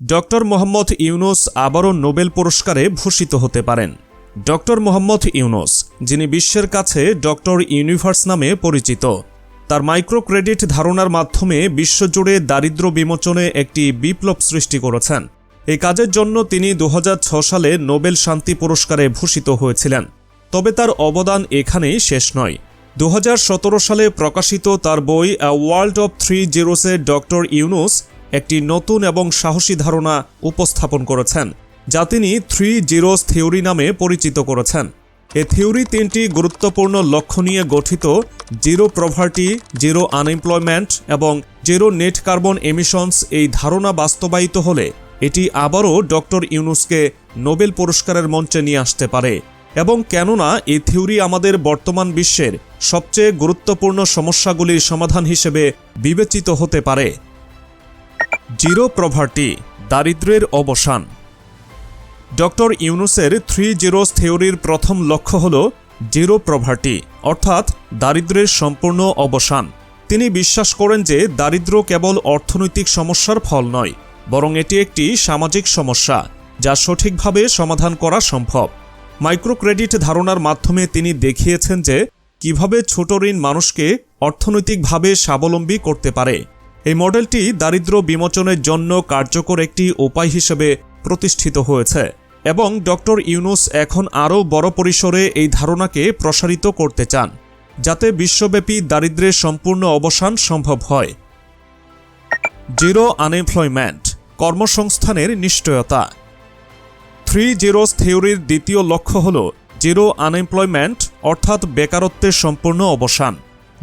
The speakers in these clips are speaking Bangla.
ডক্টর মোহাম্মদ ইউনুস আবারও নোবেল পুরস্কারে ভূষিত হতে পারেন। ডক্টর মোহাম্মদ ইউনুস, যিনি বিশ্বের কাছে ডক্টর ইউনিভার্স নামে পরিচিত, তার মাইক্রো ক্রেডিট ধারণার মাধ্যমে বিশ্বজুড়ে দারিদ্র বিমোচনে একটি বিপ্লব সৃষ্টি করেছেন। এই কাজের জন্য তিনি দু সালে নোবেল শান্তি পুরস্কারে ভূষিত হয়েছিলেন। তবে তার অবদান এখানেই শেষ নয়। দু সালে প্রকাশিত তার বই আ ওয়ার্ল্ড অব থ্রি জিরোসে ডক্টর ইউনুস একটি নতুন এবং সাহসী ধারণা উপস্থাপন করেছেন, যা তিনি থ্রি জিরোস থিওরি নামে পরিচিত করেছেন। এ থিওরি তিনটি গুরুত্বপূর্ণ লক্ষ্য নিয়ে গঠিত, জিরো প্রভার্টি জিরো আনএমপ্লয়মেন্ট এবং জিরো নেট কার্বন এমিশনস এই ধারণা বাস্তবায়িত হলে এটি আবারও ডক্টর ইউনুসকে নোবেল পুরস্কারের মঞ্চে নিয়ে আসতে পারে। এবং কেননা এই থিওরি আমাদের বর্তমান বিশ্বের সবচেয়ে গুরুত্বপূর্ণ সমস্যাগুলির সমাধান হিসেবে বিবেচিত হতে পারে। জিরো প্রভার্টি দারিদ্র্যের অবসান। ডক্টর ইউনুসের থ্রি জিরোস থিওরির প্রথম লক্ষ্য হল জিরো প্রভার্টি, অর্থাৎ দারিদ্র্যের সম্পূর্ণ অবসান। তিনি বিশ্বাস করেন যে দারিদ্র্য কেবল অর্থনৈতিক সমস্যার ফল নয়, বরং এটি একটি সামাজিক সমস্যা, যা সঠিকভাবে সমাধান করা সম্ভব। মাইক্রো ক্রেডিট ধারণার মাধ্যমে তিনি দেখিয়েছেন যে কীভাবে ছোট ঋণ মানুষকে অর্থনৈতিকভাবে স্বাবলম্বী করতে পারে এই মডেলটি দারিদ্র বিমোচনের জন্য কার্যকর একটি উপায় হিসেবে প্রতিষ্ঠিত হয়েছে এবং ডক্টর ইউনুস এখন আরও বড় পরিসরে এই ধারণাকে প্রসারিত করতে চান, যাতে বিশ্বব্যাপী দারিদ্র্যের সম্পূর্ণ অবসান সম্ভব হয়। জিরো আনএমপ্লয়মেন্ট কর্মসংস্থানের নিশ্চয়তা। থ্রি জিরোস থিওরির দ্বিতীয় লক্ষ্য হল জিরো আনএমপ্লয়মেন্ট, অর্থাৎ বেকারত্বের সম্পূর্ণ অবসান।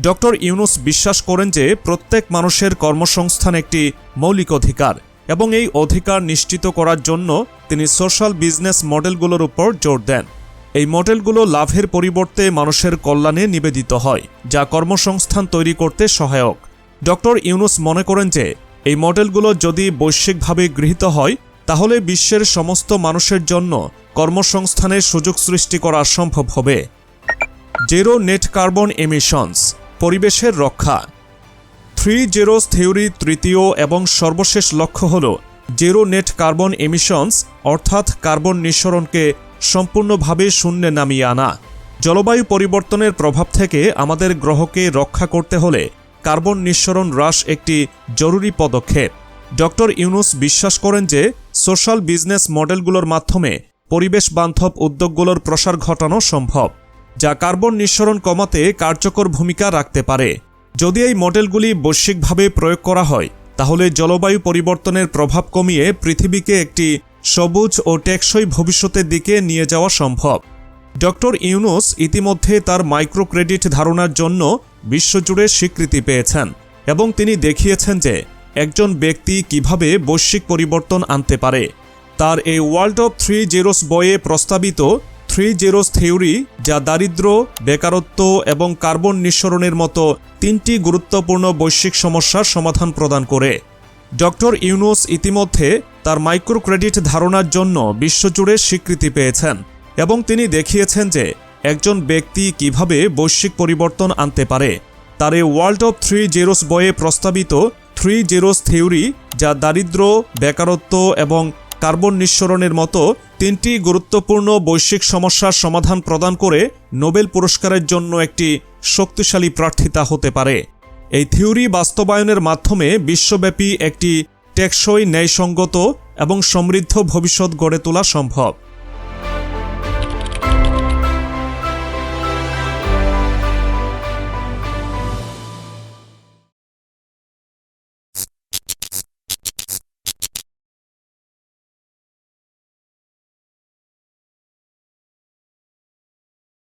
ডক্টর ইউনুস বিশ্বাস করেন যে প্রত্যেক মানুষের কর্মসংস্থান একটি মৌলিক অধিকার এবং এই অধিকার নিশ্চিত করার জন্য তিনি সোশ্যাল বিজনেস মডেলগুলোর উপর জোর দেন। এই মডেলগুলো লাভের পরিবর্তে মানুষের কল্যাণে নিবেদিত হয়, যা কর্মসংস্থান তৈরি করতে সহায়ক। ডক্টর ইউনুস মনে করেন যে এই মডেলগুলো যদি বৈশ্বিকভাবে গৃহীত হয়, তাহলে বিশ্বের সমস্ত মানুষের জন্য কর্মসংস্থানের সুযোগ সৃষ্টি করা সম্ভব হবে। জেরো নেট কার্বন এমিশনস পরিবেশের রক্ষা। থ্রি জেরোস থিওরি তৃতীয় এবং সর্বশেষ লক্ষ্য হল জেরো নেট কার্বন এমিশনস, অর্থাৎ কার্বন নিঃসরণকে সম্পূর্ণভাবে শূন্যে নামিয়ে আনা। জলবায়ু পরিবর্তনের প্রভাব থেকে আমাদের গ্রহকে রক্ষা করতে হলে কার্বন নিঃসরণ হ্রাস একটি জরুরি পদক্ষেপ। ডক্টর ইউনুস বিশ্বাস করেন যে সোশ্যাল বিজনেস মডেলগুলোর মাধ্যমে পরিবেশ বান্ধব উদ্যোগগুলোর প্রসার ঘটানো সম্ভব। যা কার্বন নিঃসরণ কমাতে কার্যকর ভূমিকা রাখতে পারে। যদি এই মডেলগুলি বৈশ্বিকভাবে প্রয়োগ করা হয়, তাহলে জলবায়ু পরিবর্তনের প্রভাব কমিয়ে পৃথিবীকে একটি সবুজ ও টেকসই ভবিষ্যতের দিকে নিয়ে যাওয়া সম্ভব। ডক্টর ইউনুস ইতিমধ্যে তার মাইক্রো ক্রেডিট ধারণার জন্য বিশ্বজুড়ে স্বীকৃতি পেয়েছেন এবং তিনি দেখিয়েছেন যে একজন ব্যক্তি কীভাবে বৈশ্বিক পরিবর্তন আনতে পারে। তার এই ওয়ার্ল্ড অফ থ্রি জিরোস বইয়ে প্রস্তাবিত থ্রি জিরোস থিওরি, যা দারিদ্র বেকারত্ব এবং কার্বন নিঃসরণের মতো তিনটি গুরুত্বপূর্ণ বৈশ্বিক সমস্যার সমাধান প্রদান করে। ডক্টর ইউনুস ইতিমধ্যে তার মাইক্রো ক্রেডিট ধারণার জন্য বিশ্বজুড়ে স্বীকৃতি পেয়েছেন এবং তিনি দেখিয়েছেন যে একজন ব্যক্তি কীভাবে বৈশ্বিক পরিবর্তন আনতে পারে। তার এই ওয়ার্ল্ড অফ থ্রি জিরোস বয়ে প্রস্তাবিত থ্রি জিরোস থিওরি, যা দারিদ্র বেকারত্ব এবং কার্বন নিঃসরণের মতো তিনটি গুরুত্বপূর্ণ বৈশ্বিক সমস্যার সমাধান প্রদান করে নোবেল পুরস্কারের জন্য একটি শক্তিশালী প্রার্থিতা হতে পারে। এই থিওরি বাস্তবায়নের মাধ্যমে বিশ্বব্যাপী একটি টেকসই ন্যায়সঙ্গত এবং সমৃদ্ধ ভবিষ্যৎ গড়ে তোলা সম্ভব।